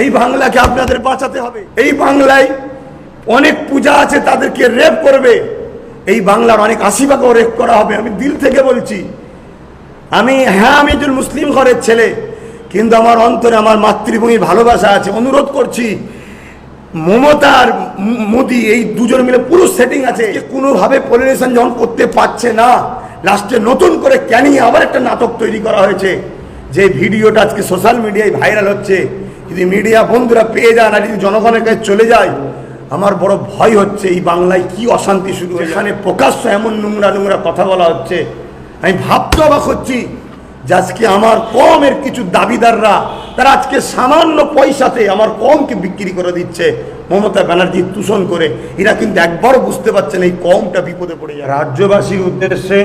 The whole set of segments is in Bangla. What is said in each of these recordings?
এই বাংলাকে আপনাদের বাঁচাতে হবে। এই বাংলায় অনেক পূজা আছে, তাদেরকে রেপ করবে। এই বাংলার অনেক আশিবাকেও রেপ করা হবে, আমি দিল থেকে বলছি। আমি হ্যাঁ আমি একজন মুসলিম ঘরের ছেলে, কিন্তু আমার অন্তরে আমার মাতৃভূমির ভালোবাসা আছে, অনুরোধ করছি মমতার মোদি, এই দুজন মিলে পুরো সেটিং আছে। কোনোভাবে পলিনেশন যখন করতে পারছে না লাস্টে নতুন করে ক্যানিং আবার একটা নাটক তৈরি করা হয়েছে, যে ভিডিওটা আজকে সোশ্যাল মিডিয়ায় ভাইরাল হচ্ছে। যদি মিডিয়া বন্ধুরা পেয়ে যান আর যদি জনগণের কাছে চলে যায়, আমার বড় ভয় হচ্ছে এই বাংলায় কি অশান্তি শুরু এখানে প্রকাশ্য এমন নোংরা নোংরা কথা বলা হচ্ছে। আমি ভাবতে অবাক হচ্ছি যে আজকে আমার কমের কিছু দাবিদাররা, তারা আজকে সামান্য পয়সাতে আমার কমকে বিক্রি করে দিচ্ছে। মমতা ব্যানার্জি দূষণ করে, এরা কিন্তু একবারও বুঝতে পারছেন এই কমটা বিপদে পড়ে যায় রাজ্যবাসীর উদ্দেশ্যে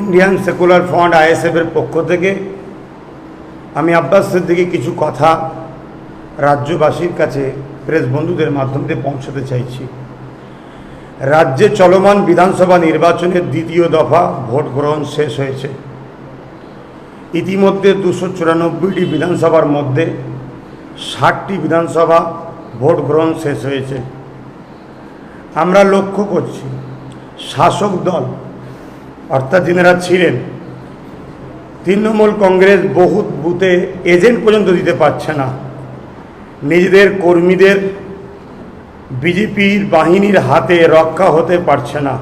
ইন্ডিয়ান সেকুলার ফ্রন্ট আইএসএফ এর পক্ষ থেকে আমি আব্বাস সিদ্দিকি কিছু কথা রাজ্যবাসীর কাছে প্রেস বন্ধুদের মাধ্যম পৌঁছাতে চাইছি। রাজ্যে চলমান বিধানসভা নির্বাচনের দ্বিতীয় দফা ভোট গ্রহণ শেষ হয়েছে। ইতিমধ্যে দুশো চুরানব্বইটি বিধানসভার মধ্যে ষাটটি বিধানসভা ভোট গ্রহণ শেষ হয়েছে। আমরা লক্ষ্য করছি, শাসক দল, অর্থাৎ যিনারা ছিলেন তৃণমূল কংগ্রেস বহু বুথে এজেন্ট পর্যন্ত দিতে পারছে না। নিজেদের কর্মীদের বিজেপির বাহিনীর হাতে রক্ষা হতে পারছে না।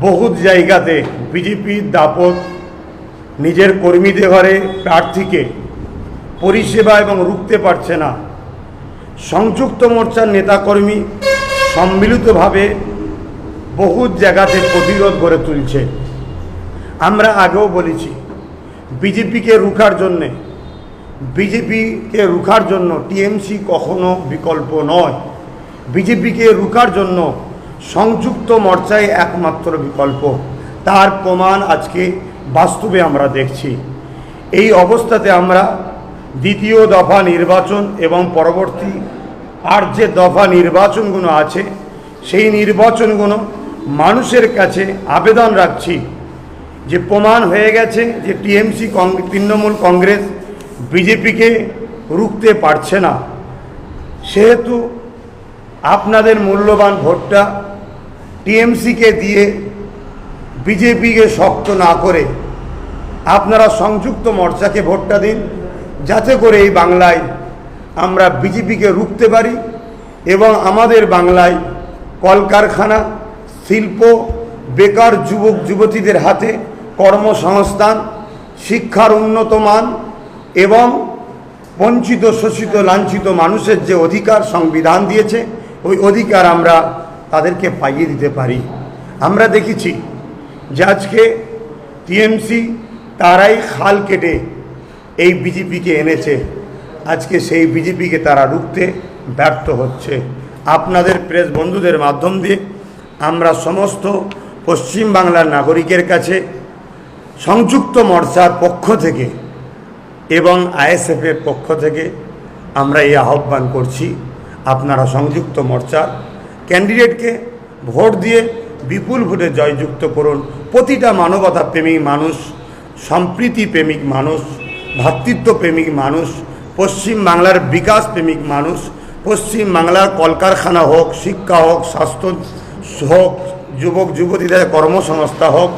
বহুত জায়গাতে বিজেপির দাপট, নিজের কর্মীদের ঘরে প্রার্থীকে পরিষেবা এবং রুখতে পারছে না। সংযুক্ত মোর্চার নেতাকর্মী সম্মিলিতভাবে বহু জায়গাতে প্রতিরোধ গড়ে তুলছে। আমরা আগেও বলেছি বিজেপিকে রুখার জন্যে। বিজেপিকে রুখার জন্য টিএমসি কখনো বিকল্প নয়। বিজেপিকে রুখার জন্য সংযুক্ত মোর্চাই একমাত্র বিকল্প। তার প্রমাণ আজকে বাস্তবে আমরা দেখছি। এই অবস্থাতে আমরা দ্বিতীয় দফা নির্বাচন এবং পরবর্তী আর যে দফা নির্বাচনগুলো আছে, সেই নির্বাচনগুলো মানুষের কাছে আবেদন রাখছি। যে প্রমাণ হয়ে গেছে যে টিএমসি তৃণমূল কংগ্রেস বিজেপিকে রুখতে পারছে না। সেহেতু আপনাদের মূল্যবান ভোটটা টিএমসিকে দিয়ে বিজেপিকে শক্ত না করে আপনারা সংযুক্ত মোর্চাকে ভোটটা দিন, যাতে করে এই বাংলায় আমরা বিজেপিকে রুখতে পারি এবং আমাদের বাংলায় কলকারখানা, শিল্প, বেকার যুবক, যুবতীদের হাতে কর্মসংস্থান, শিক্ষার উন্নত মান এবং বঞ্চিত শোষিত লাঞ্ছিত মানুষের যে অধিকার সংবিধান দিয়েছে, ওই অধিকার আমরা তাদেরকে পাইয়ে দিতে পারি। আমরা দেখেছি যে আজকে টিএমসি তারাই খাল কেটে এই বিজেপিকে এনেছে। আজকে সেই বিজেপিকে তারা রুখতে ব্যর্থ হচ্ছে। আপনাদের প্রেস বন্ধুদের মাধ্যম দিয়ে আমরা সমস্ত পশ্চিম বাংলার নাগরিকের কাছে সংযুক্ত মোর্চার পক্ষ থেকে এবং আইএসএফের পক্ষ থেকে আমরা এই আহ্বান করছি আপনারা সংযুক্ত মোর্চার ক্যান্ডিডেটকে ভোট দিয়ে বিপুল ভোটে জয়যুক্ত করুন। প্রতিটা মানবতা প্রেমিক মানুষ, সম্প্রীতি প্রেমিক মানুষ ভ্রাতৃত্ব প্রেমিক মানুষ, পশ্চিম বাংলার বিকাশ প্রেমিক মানুষ, পশ্চিম বাংলার কলকারখানা হোক, শিক্ষা হোক, স্বাস্থ্য হোক, যুবক, যুবতীদের কর্মসংস্থা হোক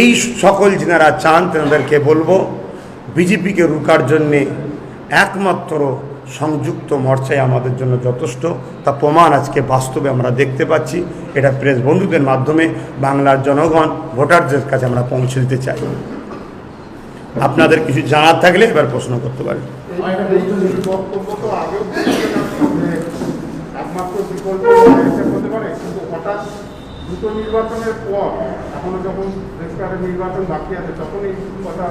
এই সকল যিনারা চান তেনাদেরকে বলব, বিজেপিকে রুকার জন্যে একমাত্র সংযুক্ত মোর্চাই আমাদের জন্য যথেষ্ট। তা প্রমাণ আজকে বাস্তবে আমরা দেখতে পাচ্ছি। এটা প্রেস বন্ধুদের মাধ্যমে বাংলার জনগণ, ভোটারদের কাছে আমরা পৌঁছে দিতে চাই। আপনাদের কিছু জানার থাকলে এবার প্রশ্ন করতে একমাত্র পারে হঠাৎ দুটো নির্বাচনের পর, এখনও যখন নির্বাচন বাকি আছে তখন এই কথা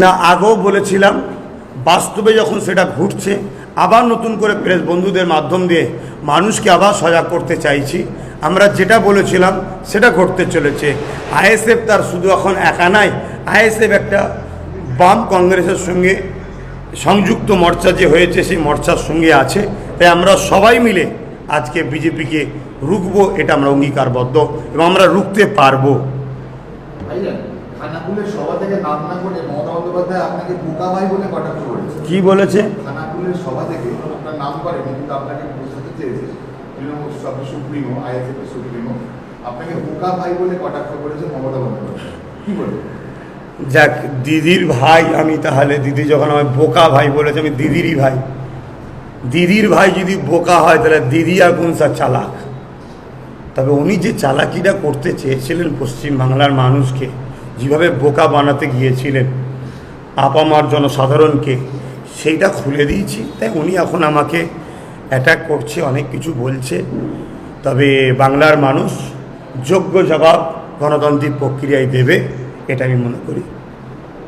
না, আগেও বলেছিলাম, বাস্তবে যখন সেটা ঘুরছে আবার নতুন করে প্রেস বন্ধুদের মাধ্যম দিয়ে মানুষকে আবার সজাগ করতে চাইছি। আমরা যেটা বলেছিলাম, সেটা ঘটতে চলেছে। আইএসএফ তার শুধু এখন একা নাই, আইএসএফ একটা বাম কংগ্রেসের সঙ্গে সংযুক্ত মোর্চা যে হয়েছে, সেই মোর্চার সঙ্গে আছে। তাই আমরা সবাই মিলে আজকে বিজেপিকে রুখবো এটা আমরা অঙ্গীকারবদ্ধ এবং আমরা রুখতে পারব। ভাইজান খানাকুলের সভা থেকে নাম না করে মমতা বন্দ্যোপাধ্যায় আপনাকে বোকা ভাই বলে কটাক্ষ করেছে। কি বলেছে? খানাকুলের সভা থেকে আপনার নাম করেনি কিন্তু আপনাকে বোঝাতে চেয়েছে। তৃণমূল সব সুপ্রিমো আইএসএফ এর সুপ্রিমো আপনাকে বোকা বলে কটাক্ষ করেছে মমতা বন্দ্যোপাধ্যায়। কি বলবেন যাক দিদির ভাই আমি তাহলে দিদি যখন আমার বোকা ভাই বলেছে আমি দিদিরই ভাই। দিদির ভাই যদি বোকা হয় তাহলে দিদি আর কোনসা চালাক? তবে উনি যে চালাকিটা করতে চেয়েছিলেন পশ্চিম বাংলার মানুষকে, যেভাবে বোকা বানাতে গিয়েছিলেন, আপামার জনসাধারণকে, সেইটা খুলে দিয়েছি। তাই উনি এখন আমাকে অ্যাটাক করছে, অনেক কিছু বলছে। তবে বাংলার মানুষ যোগ্য জবাব গণতান্ত্রিক প্রক্রিয়ায় দেবে, এটা আমি মনে করি।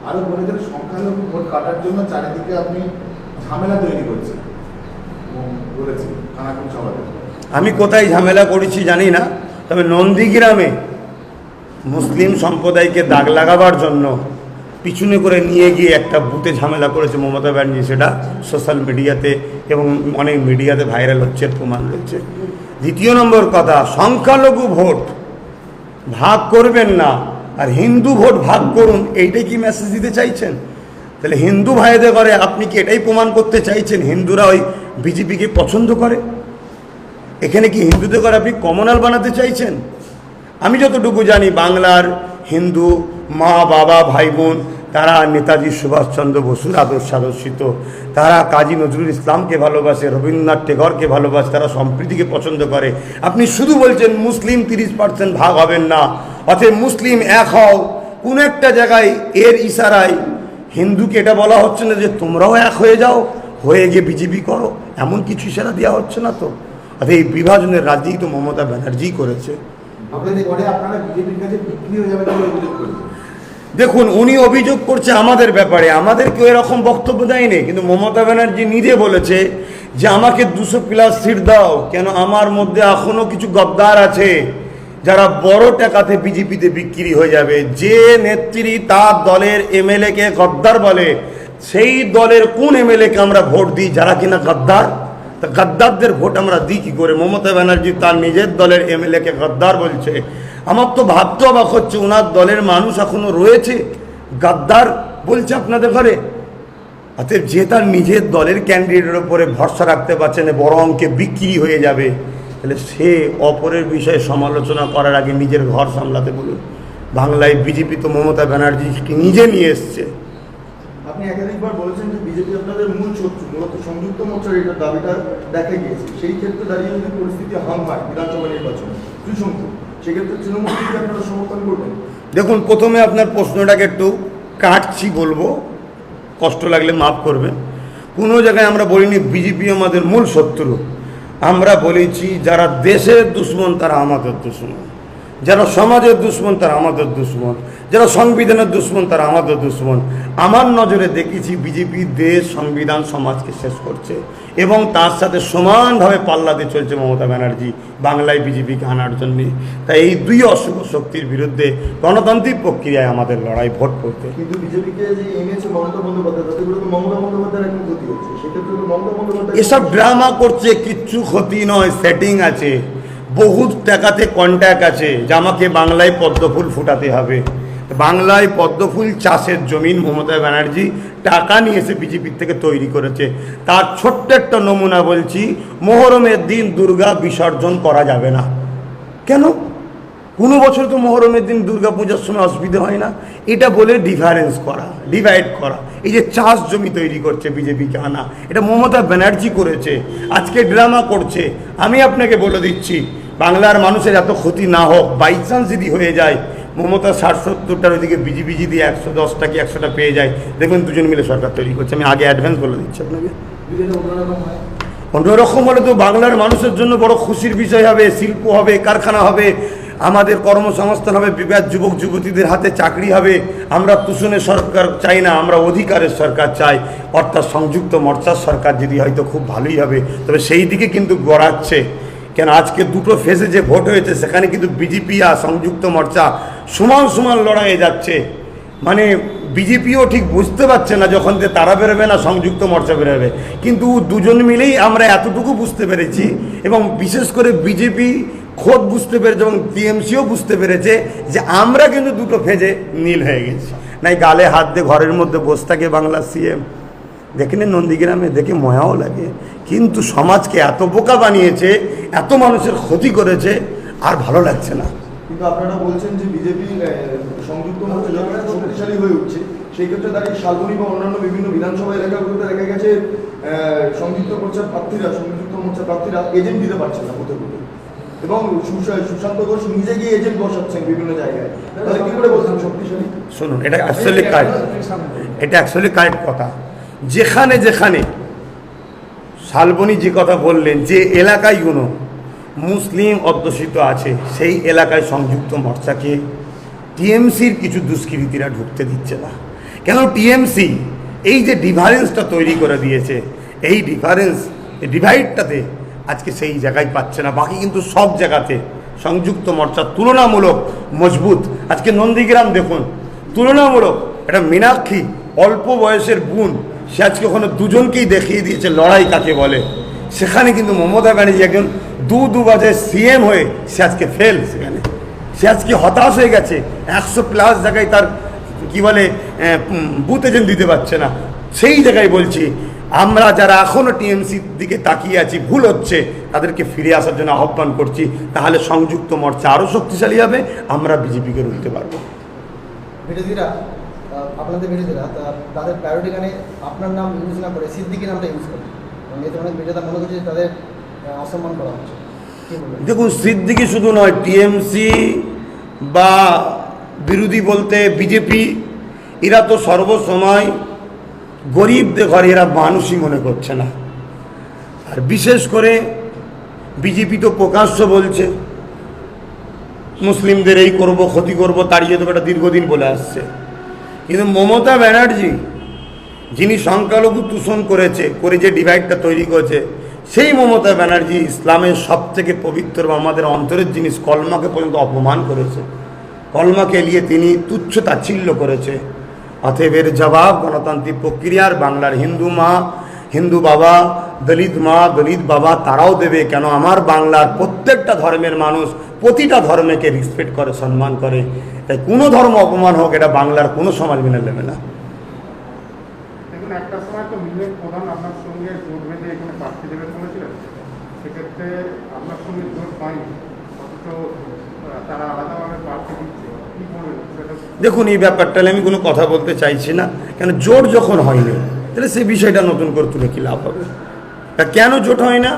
আরও বলেছেন সংখ্যালঘু ভোট কাটার জন্য চারিদিকে আপনি ঝামেলা তৈরি করছেন। বলেছি খানাকুল সভাতে আমি কোথায় ঝামেলা করেছি জানি না, তবে নন্দীগ্রামে মুসলিম সম্প্রদায়কে দাগ লাগাবার জন্য পিছনে করে নিয়ে গিয়ে একটা বুথে ঝামেলা করেছে মমতা ব্যানার্জি, সেটা সোশ্যাল মিডিয়াতে এবং অনেক মিডিয়াতে ভাইরাল হচ্ছে, প্রমাণ রয়েছে দ্বিতীয় নম্বর কথা, সংখ্যালঘু ভোট ভাগ করবেন না, আর হিন্দু ভোট ভাগ করুন, এইটাই কি মেসেজ দিতে চাইছেন? তাহলে হিন্দু ভাইদের করে আপনি কি এটাই প্রমাণ করতে চাইছেন? হিন্দুরা ওই বিজেপিকে পছন্দ করে? এখানে কি হিন্দুদের করে আপনি কমনাল বানাতে চাইছেন? আমি যতটুকু জানি, বাংলার হিন্দু মা, বাবা, ভাই, বোন, তারা নেতাজি সুভাষচন্দ্র বসুর আদর্শ আদর্শিত। তারা কাজী নজরুল ইসলামকে ভালোবাসে, রবীন্দ্রনাথ টেগরকে ভালোবাসে, তারা সম্প্রীতিকে পছন্দ করে। আপনি শুধু বলছেন, মুসলিম তিরিশ পার্সেন্ট ভাগ হবেন না। অতএব মুসলিম এক হও। কোনো একটা জায়গায় এর ইশারায় হিন্দুকে এটা বলা হচ্ছে না যে তোমরাও এক হয়ে যাও, হয়ে গিয়ে বিজেপি করো। এমন কিছু ইশারা দেওয়া হচ্ছে না তো? অর্থাৎ এই বিভাজনের রাজনীতি তো মমতা ব্যানার্জি করেছে। দেখুন উনি অভিযোগ করছে আমাদের ব্যাপারে। আমাদের কেউ এরকম বক্তব্য দেয়নি কিন্তু মমতা ব্যানার্জি নিজে বলেছে যে আমাকে দুশো প্লাস সিট দাও। কেন আমার মধ্যে এখনও কিছু গদ্দার আছে যারা বড় টাকাতে বিজেপিতে বিক্রি হয়ে যাবে। যে নেত্রী তার দলের এমএলএকে গদ্দার বলে সেই দলের কোন এমএলএকে আমরা ভোট দিই যারা কিনা গদ্দার তা গদ্দারদের ভোট আমরা দিই কী করে? মমতা ব্যানার্জি তার নিজের দলের এমএলএকে গদ্দার বলছে। আমার তো ভাবতে অবাক হচ্ছে ওনার দলের মানুষ এখনও রয়েছে। গাদ্দার বলছে আপনাদের ঘরে। অতএব যে তার নিজের দলের ক্যান্ডিডেটের ওপরে ভরসা রাখতে পারছে না, বড় অঙ্কে বিক্রি হয়ে যাবে। তাহলে সে অপরের বিষয়ে সমালোচনা করার আগে নিজের ঘর সামলাতে বলুন। বাংলায় বিজেপি তো মমতা ব্যানার্জিকে নিজে নিয়ে এসছে। আপনি একাধিকবার বলেছেন যে বিজেপি আপনাদের মূল শত্রু, মূলত সংযুক্ত মোর্চার এটা দাবিটা দেখা গিয়েছে। সেই ক্ষেত্রে দাঁড়িয়ে যদি পরিস্থিতি হাম হয় বিধানসভা নির্বাচন, ত্রিশঙ্কু, সেক্ষেত্রে তৃণমূলকে আপনারা সমর্থন করবেন? দেখুন, প্রথমে আপনার প্রশ্নটাকে একটু কাটছি বলব। কষ্ট লাগলে মাফ করবেন। কোনো জায়গায় আমরা বলিনি বিজেপি আমাদের মূল শত্রু। আমরা বলেছি, যারা দেশের দুশ্মন, তারা আমাদের দুশ্মন। যারা সমাজের দুশ্মন তারা আমাদের দুশ্মন। যারা সংবিধানের দুশ্মন তারা আমাদের দুশ্মন। আমার নজরে দেখেছি বিজেপি দেশ সংবিধান সমাজকে শেষ করছে। এবং তার সাথে সমানভাবে পাল্লাতে চলছে মমতা ব্যানার্জি বাংলায় বিজেপিকে আনার জন্যে। তাই এই দুই অশুভ শক্তির বিরুদ্ধে গণতান্ত্রিক প্রক্রিয়ায় আমাদের লড়াই ভোট করতে। কিন্তু বিজেপিকে যে এনেছে মমতা বন্দ্যোপাধ্যায় তাতে করে মমতা বন্দ্যোপাধ্যায়ের এখন ক্ষতি হচ্ছে। সেক্ষেত্রে মমতা বন্দ্যোপাধ্যায় এসব ড্রামা করছে কিচ্ছু ক্ষতি নয় সেটিং আছে। বহুত টাকাতে কন্ট্যাক্ট আছে যে আমাকে বাংলায় পদ্মফুল ফুটাতে হবে। বাংলায় পদ্মফুল চাষের জমিন মমতা ব্যানার্জি টাকা নিয়ে এসে বিজেপির থেকে তৈরি করেছে। তার ছোট্ট একটা নমুনা বলছি, মোহরমের দিন দুর্গা বিসর্জন করা যাবে না। কেন? কোনো বছর তো মহরমের দিন দুর্গা পূজার সময় অসুবিধা হয় না। এটা বলে ডিফারেন্স করা ডিভাইড করা। এই যে চাষ জমি তৈরি করছে বিজেপিকে আনা, এটা মমতা ব্যানার্জি করেছে, আজকে ড্রামা করছে। আমি আপনাকে বলে দিচ্ছি বাংলার মানুষের এত ক্ষতি না হোক বাই চান্স যদি হয়ে যায়, মমতা ষাট সত্তরটার ওইদিকে বিজেপি যদি একশো দশটা কি একশোটা পেয়ে যায় দেখবেন দুজন মিলে সরকার তৈরি করছে। আমি আগে অ্যাডভান্স বলে দিচ্ছি আপনাকে। অন্যরকম হলে তো বাংলার মানুষের জন্য বড় খুশির বিষয় হবে, শিল্প হবে, কারখানা হবে, আমাদের কর্মসংস্থান হবে, বিবাদ যুবক যুবতীদের হাতে চাকরি হবে। আমরা তুষণের সরকার চাই না, আমরা অধিকারের সরকার চাই। অর্থাৎ সংযুক্ত মোর্চার সরকার যদি হয়তো খুব ভালোই হবে, তবে সেই দিকে কিন্তু গড়াচ্ছে। কেন আজকে দুটো ফেজে যে ভোট হয়েছে, সেখানে কিন্তু বিজেপি আর সংযুক্ত মোর্চা সমান সমান লড়াইয়ে যাচ্ছে। মানে বিজেপিও ঠিক বুঝতে পারছে না যখন যে তারা বেরোবে না, সংযুক্ত মোর্চা বেরোবে। কিন্তু দুজন মিলেই আমরা এতটুকু বুঝতে পেরেছি এবং বিশেষ করে বিজেপি খোদ বুঝতে পেরেছে এবং টিএমসিও বুঝতে পেরেছে যে আমরা কিন্তু দুটো ফেজে নীল হয়ে গেছি। নাই গালে হাত দিয়ে ঘরের মধ্যে বসে থাকে বাংলা সিএম। দেখেন নন্দীগ্রামে? দেখে ময়াও লাগে। কিন্তু সমাজকে এত বোকা বানিয়েছে এত মানুষের ক্ষতি করেছে আর ভালো লাগছে না। কিন্তু আপনারা বলছেন যে বিজেপি সংযুক্ত শক্তিশালী হয়ে উঠছে। সেই ক্ষেত্রে দাঁড়িয়ে শালবনী বা অন্যান্য বিভিন্ন বিধানসভা এলাকাগুলোতে দেখা গেছে সংযুক্ত মোর্চার প্রার্থীরা সংযুক্ত মোর্চার প্রার্থীরা এজেন্ট দিতে পারছেন না কোথাও এবং সুশা- সুশান্ত ঘোষ নিজে গিয়ে এজেন্ট বসাচ্ছেন বিভিন্ন জায়গায়। তাহলে কি করে বলছেন শক্তিশালী? শুনুন এটা অ্যাকচুয়ালি কারেক্ট এটা অ্যাকচুয়ালি কারেক্ট কথা? যেখানে যেখানে শালবনী যে কথা বললেন, যে এলাকায়গুলো মুসলিম অধ্যুষিত আছে, সেই এলাকায় সংযুক্ত মোর্চাকে টিএমসির কিছু দুষ্কৃতীরা ঢুকতে দিচ্ছে না। কেন টিএমসি এই যে ডিফারেন্সটা তৈরি করে দিয়েছে, এই ডিফারেন্স ডিভাইডটাতে আজকে সেই জায়গায় পাচ্ছে না। বাকি কিন্তু সব জায়গাতে সংযুক্ত মোর্চা তুলনামূলক মজবুত। আজকে নন্দীগ্রাম দেখুন, তুলনামূলক এটা মীনাক্ষী, অল্প বয়সের বোন সে আজকে ওখানে দুজনকেই দেখিয়ে দিয়েছে, লড়াই কাকে বলে। সেখানে কিন্তু মমতা ব্যানার্জি একজন দু দু বাজে সিএম হয়ে সে আজকে ফেল সেখানে। সে আজকে হতাশ হয়ে গেছে, একশো প্লাস জায়গায় তার, কি বলে বুথ এজেন্ট দিতে পারছে না। সেই জায়গায় বলছি, আমরা যারা এখনও টিএমসির দিকে তাকিয়ে আছি, ভুল হচ্ছে, তাদেরকে ফিরে আসার জন্য আহ্বান করছি। তাহলে সংযুক্ত মোর্চা আরও শক্তিশালী হবে, আমরা বিজেপিকে রুখতে পারব। আপনাদের বিরোধীরা তা- তাদের প্রায়োরিটি গানে আপনার নাম ইউজ না করে সিদ্দিকি নামটা ইউজ করে এবং এতে অনেক বিরোধীরা মনে করছে তাদের অসম্মান করা হচ্ছে। দেখুন, সিদ্দিকি শুধু নয়, টিএমসি বা বিরোধী বলতে বিজেপি, এরা তো সর্বসময় গরিবদের ঘরে, এরা মানুষই মনে করছে না। আর বিশেষ করে বিজেপি তো প্রকাশ্য বলছে, মুসলিমদের এই করব, ক্ষতি করব, তাড়িয়ে দেবো, এটা দীর্ঘদিন বলে আসছে। কিন্তু মমতা ব্যানার্জি, যিনি সংখ্যালঘু দূষণ করেছে, করে যে ডিভাইডটা তৈরি করেছে, সেই মমতা ব্যানার্জি ইসলামের সব থেকে পবিত্র বা আমাদের অন্তরের জিনিস কলমাকে পর্যন্ত অপমান করেছে, কলমাকে নিয়ে তিনি তুচ্ছ তাচ্ছিল্য করেছে। অতএব এর জবাব গণতান্ত্রিক প্রক্রিয়ার বাংলার হিন্দু মা, হিন্দু বাবা, দলিত মা, দলিত বাবা, তারাও দেবে। কেন? আমার বাংলার প্রত্যেকটা ধর্মের মানুষ প্রতিটা ধর্মকে রেসপেক্ট করে সম্মান করে। তাই কোনো ধর্ম অপমান হোক এটা বাংলার কোনো সমাজ মেনে নেবে না। দেখুন একটা সময় তো মিলের প্রধান আপনার সঙ্গে জোট বেঁধে এখানে প্রার্থী দেবে বলেছিলেন। সেক্ষেত্রে আপনার সঙ্গে জোট পায়নি। অথচ তারা আলাদাভাবে প্রার্থী দিচ্ছে। কী করবেন সেটা দেখুন এই ব্যাপারটা আমি কোনো কথা বলতে চাইছি না। কেন জোট যখন হয়নি তাহলে সেই বিষয়টা নতুন করে তুলে কি লাভ হবে? তা কেন জোট হয় না?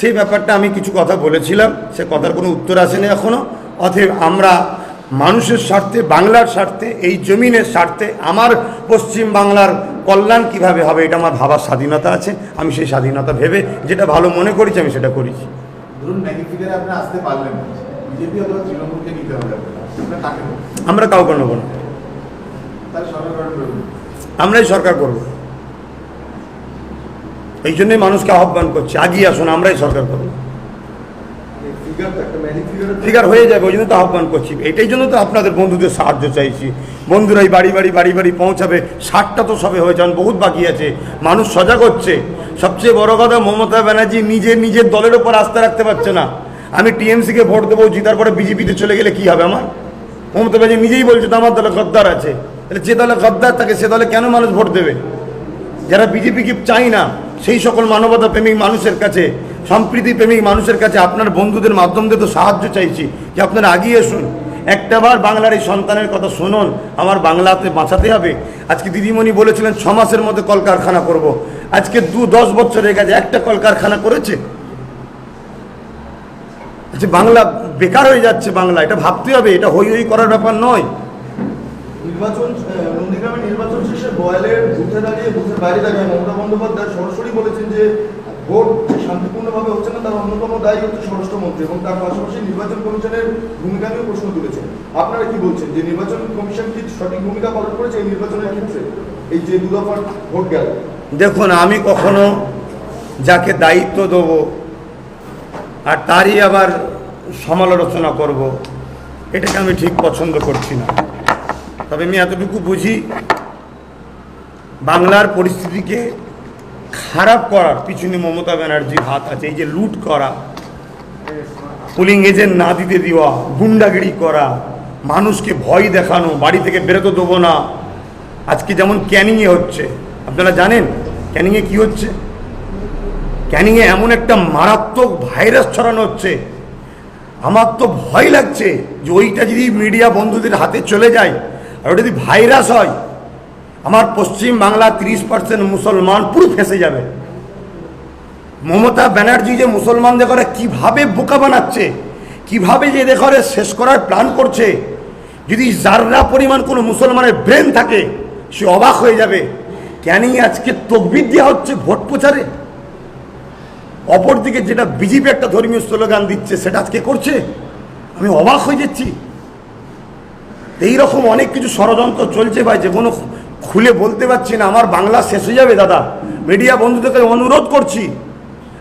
সেই ব্যাপারটা আমি কিছু কথা বলেছিলাম সে কথার কোনো উত্তর আসেনি এখনও অতএব আমরা মানুষের স্বার্থে বাংলার স্বার্থে এই জমিনের স্বার্থে আমার পশ্চিম বাংলার কল্যাণ কীভাবে হবে এটা আমার ভাবার স্বাধীনতা আছে। আমি সেই স্বাধীনতা ভেবে যেটা ভালো মনে করেছি আমি সেটা করেছি। অথবা? আমরা কাউকে নেব না। আমরাই সরকার করব। এই জন্যই মানুষকে আহ্বান করছে আগিয়ে আসুন আমরাই সরকার করব। ফিগার হয়ে যাবে ওই জন্য তো আহ্বান করছি। এটাই জন্য তো আপনাদের বন্ধুদের সাহায্য চাইছি। বন্ধুরাই বাড়ি বাড়ি বাড়ি বাড়ি পৌঁছাবে ষাটটা তো সবে হয়েছে বহুত বাকি আছে। মানুষ সজাগ হচ্ছে। সবচেয়ে বড় কথা মমতা ব্যানার্জি নিজে নিজের দলের ওপর আস্থা রাখতে পারছে না। আমি টিএমসিকে ভোট দেবো জিতার পরে বিজেপিতে চলে গেলে কি হবে আমার? মমতা ব্যানার্জি নিজেই বলছে তো আমার দলে গদ্দার আছে। তাহলে যে দলে গদ্দার থাকে সে দলে কেন মানুষ ভোট দেবে? যারা বিজেপিকে চাই না সেই সকল মানবতা প্রেমিক মানুষের কাছে, সম্প্রীতি প্রেমিক মানুষের কাছে আপনার বন্ধুদের মাধ্যম দিয়ে তো সাহায্য চাইছি যে আপনারা আগিয়ে আসুন একটাবার বাংলার এই সন্তানের কথা শুনুন, আমার বাংলাতে বাঁচাতে হবে। আজকে দিদিমণি বলেছিলেন, ছ মাসের মধ্যে কলকারখানা করব। আজকে দু দশ বছর হয়ে গেছে, একটা কলকারখানা করেছে। আচ্ছা বাংলা বেকার হয়ে যাচ্ছে বাংলা, এটা ভাবতে হবে, এটা হই হই করার ব্যাপার নয়। নির্বাচন আহ, নন্দীগ্রামে নির্বাচন শেষে বয়ালের বুথে দাঁড়িয়ে বুথের বাইরে দাঁড়িয়ে মমতা বন্দ্যোপাধ্যায় সরাসরি বলেছেন যে ভোট শান্তিপূর্ণভাবে হচ্ছে না তার অন্যতম দায়ী হচ্ছে স্বরাষ্ট্রমন্ত্রী এবং তার পাশাপাশি নির্বাচন কমিশনের ভূমিকা নিয়েও প্রশ্ন তুলেছেন। আপনারা কি বলছেন যে নির্বাচন কমিশন কি সঠিক ভূমিকা পালন করেছে এই নির্বাচনের ক্ষেত্রে? এই যে দু দফার ভোট গেল। দেখুন আমি কখনো যাকে দায়িত্ব দেব আর তারই আবার সমালোচনা করব এটাকে আমি ঠিক পছন্দ করছি না। তবে আমি এতটুকু বুঝি, বাংলার পরিস্থিতিকে খারাপ করার পিছনে মমতা ব্যানার্জির হাত আছে, এই যে লুট করা পুলিং এজেন্ট না দিতে দেওয়া, গুন্ডাগিরি করা, মানুষকে ভয় দেখানো, বাড়ি থেকে বেরোতে দেবো না, আজকে যেমন ক্যানিংয়ে হচ্ছে, আপনারা জানেন ক্যানিংয়ে কি হচ্ছে? ক্যানিংয়ে এমন একটা মারাত্মক ভাইরাস ছড়ানো হচ্ছে, আমার তো ভয় লাগছে যে ওইটা যদি মিডিয়া বন্ধুদের হাতে চলে যায় আর ওটা যদি ভাইরাস হয়, আমার পশ্চিম বাংলা তিরিশ পার্সেন্ট মুসলমান পুরো ফেসে যাবে। মমতা ব্যানার্জি যে মুসলমানদের করে কীভাবে বোকা বানাচ্ছে, কীভাবে যে ঘরে শেষ করার প্ল্যান করছে, যদি যাররা পরিমাণ কোনো মুসলমানের ব্রেন থাকে, সে অবাক হয়ে যাবে, কেনই আজকে তকবির দেওয়া হচ্ছে ভোট প্রচারে? অপরদিকে যেটা বিজেপি একটা ধর্মীয় স্লোগান দিচ্ছে, সেটা আজকে করছে? আমি অবাক হয়ে যাচ্ছি। এইরকম অনেক কিছু ষড়যন্ত্র চলছে ভাই যে কোনো খুলে বলতে পারছি না। আমার বাংলা শেষ হয়ে যাবে, দাদা। মিডিয়া বন্ধুদেরকে অনুরোধ করছি,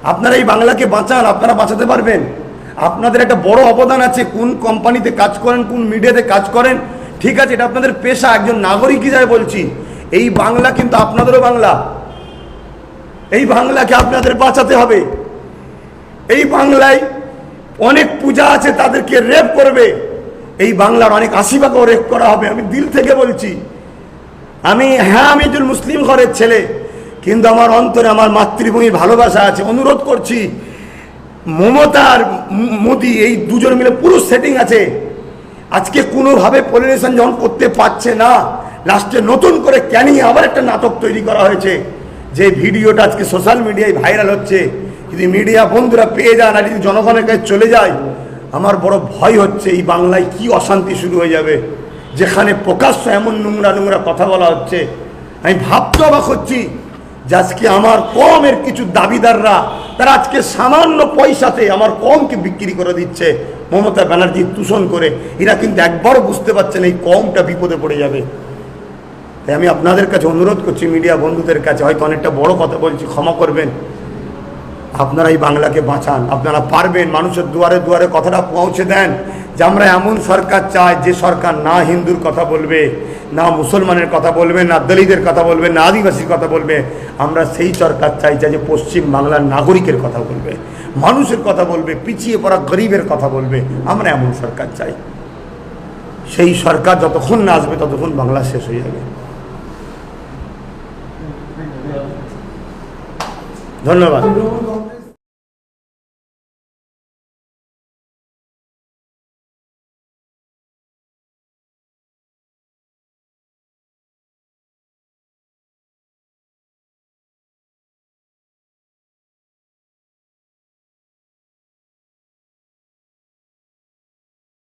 আপনারা এই বাংলাকে বাঁচান, আপনারা বাঁচাতে পারবেন। আপনাদের একটা বড় অবদান আছে, কোন কোম্পানিতে কাজ করেন, কোন মিডিয়াতে কাজ করেন। ঠিক আছে, এটা আপনাদের পেশা, একজন নাগরিক হিসাবে বলছি। এই বাংলা কিন্তু আপনাদেরও বাংলা। এই বাংলাকে আপনাদের বাঁচাতে হবে। এই বাংলায় অনেক পূজা আছে, তাদেরকে রেপ করবে। এই বাংলার অনেক আশিবাকেও রেপ করা হবে, আমি দিল থেকে বলছি। আমি হ্যাঁ আমি একজন মুসলিম ঘরের ছেলে, কিন্তু আমার অন্তরে আমার মাতৃভূমির ভালোবাসা আছে, অনুরোধ করছি, মমতার মোদি, এই দুজন মিলে পুরো সেটিং আছে। আজকে কোনোভাবে পলিনেশন যখন করতে পারছে না, লাস্টে নতুন করে ক্যানিং আবার একটা নাটক তৈরি করা হয়েছে, যে ভিডিওটা আজকে সোশ্যাল মিডিয়ায় ভাইরাল হচ্ছে। যদি মিডিয়া বন্ধুরা পেয়ে যান আর যদি জনগণের কাছে চলে যায় আমার বড় ভয় হচ্ছে এই বাংলায় কি অশান্তি শুরু হয়ে যাবে। যেখানে প্রকাশ্য এমন নোংরা নোংরা কথা বলা হচ্ছে। আমি ভাবতে অবাক হচ্ছি যে আজকে আমার কমের কিছু দাবিদাররা, তারা আজকে সামান্য পয়সাতে আমার কমকে বিক্রি করে দিচ্ছে। মমতা ব্যানার্জি দূষণ করে। এরা কিন্তু একবারও বুঝতে পারছেন এই কমটা বিপদে পড়ে যাবে। তাই আমি আপনাদের কাছে অনুরোধ করছি, মিডিয়া বন্ধুদের কাছে হয়তো অনেকটা বড় কথা বলছি, ক্ষমা করবেন। আপনারা এই বাংলাকে বাঁচান। আপনারা পারবেন, মানুষের দুয়ারে দুয়ারে কথাটা পৌঁছে দেন। যে আমরা এমন সরকার চাই, যে সরকার না হিন্দুর কথা বলবে, না মুসলমানের কথা বলবে, না দলিতের কথা বলবে, না আদিবাসীর কথা বলবে। আমরা সেই সরকার চাই যা যে পশ্চিম বাংলার নাগরিকের কথা বলবে, মানুষের কথা বলবে, পিছিয়ে পড়া গরিবের কথা বলবে। আমরা এমন সরকার চাই। সেই সরকার যতক্ষণ না আসবে, ততক্ষণ বাংলা শেষ হয়ে যাবে। ধন্যবাদ।